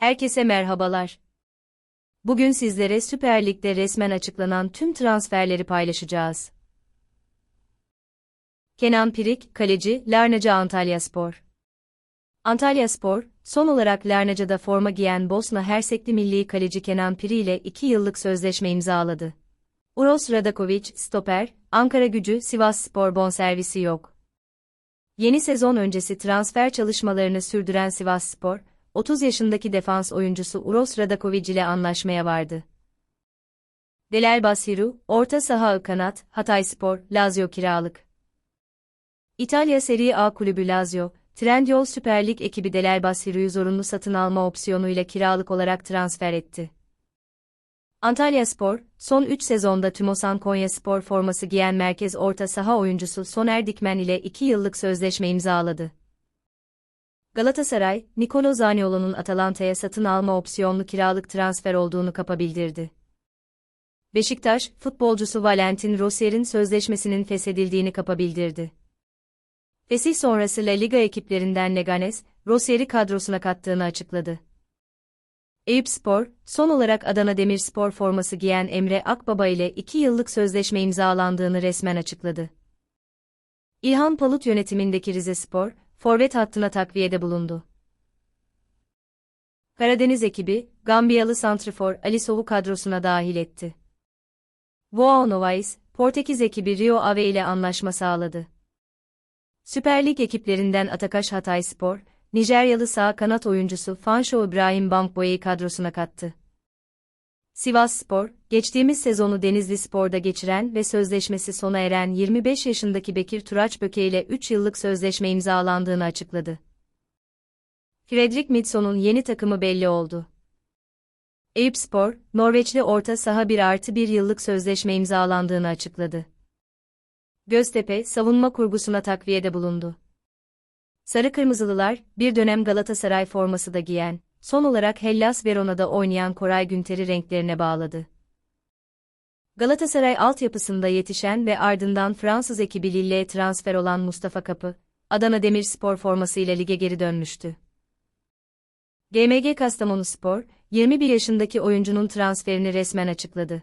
Herkese merhabalar. Bugün sizlere Süper Lig'de resmen açıklanan tüm transferleri paylaşacağız. Kenan Pirik, kaleci, Larnacı Antalyaspor. Antalyaspor, son olarak Larnaca'da forma giyen Bosna Hersekli milli kaleci Kenan Piri ile 2 yıllık sözleşme imzaladı. Uros Radakovic, stoper, Ankara gücü, Sivas Spor bonservisi yok. Yeni sezon öncesi transfer çalışmalarını sürdüren Sivas Spor, 30 yaşındaki defans oyuncusu Uros Radakovic ile anlaşmaya vardı. Delal Basiru, orta saha kanat, Hatayspor, Lazio kiralık. İtalya Serie A kulübü Lazio, Trendyol Süper Lig ekibi Delal Basiru'yu zorunlu satın alma opsiyonuyla kiralık olarak transfer etti. Antalya Spor, son 3 sezonda Tümosan Konya Spor forması giyen merkez orta saha oyuncusu Soner Dikmen ile 2 yıllık sözleşme imzaladı. Galatasaray, Nicolo Zaniolo'nun Atalanta'ya satın alma opsiyonlu kiralık transfer olduğunu kapabildirdi. Beşiktaş, futbolcusu Valentin Rossier'in sözleşmesinin feshedildiğini kapabildirdi. Fesih sonrası La Liga ekiplerinden Leganes, Rossier'i kadrosuna kattığını açıkladı. Eyüpspor, son olarak Adana Demirspor forması giyen Emre Akbaba ile 2 yıllık sözleşme imzalandığını resmen açıkladı. İlhan Palut yönetimindeki Rizespor, forvet hattına takviyede bulundu. Karadeniz ekibi, Gambiyalı santrifor Alisov'u kadrosuna dahil etti. Joao Novaes, Portekiz ekibi Rio Ave ile anlaşma sağladı. Süper Lig ekiplerinden Atakaş Hatayspor, Nijeryalı sağ kanat oyuncusu Fansho İbrahim Bankboy'u kadrosuna kattı. Sivas Spor, geçtiğimiz sezonu Denizli Spor'da geçiren ve sözleşmesi sona eren 25 yaşındaki Bekir Turaç Böke ile 3 yıllık sözleşme imzalandığını açıkladı. Fredrik Midtson'un yeni takımı belli oldu. Eyüpspor, Norveçli orta saha bir artı bir yıllık sözleşme imzalandığını açıkladı. Göztepe, savunma kurgusuna takviyede bulundu. Sarı Kırmızılılar, bir dönem Galatasaray forması da giyen, son olarak Hellas Verona'da oynayan Koray Günter'i renklerine bağladı. Galatasaray altyapısında yetişen ve ardından Fransız ekibi Lille'ye transfer olan Mustafa Kapı, Adana Demirspor formasıyla lige geri dönmüştü. GMG Kastamonuspor, 21 yaşındaki oyuncunun transferini resmen açıkladı.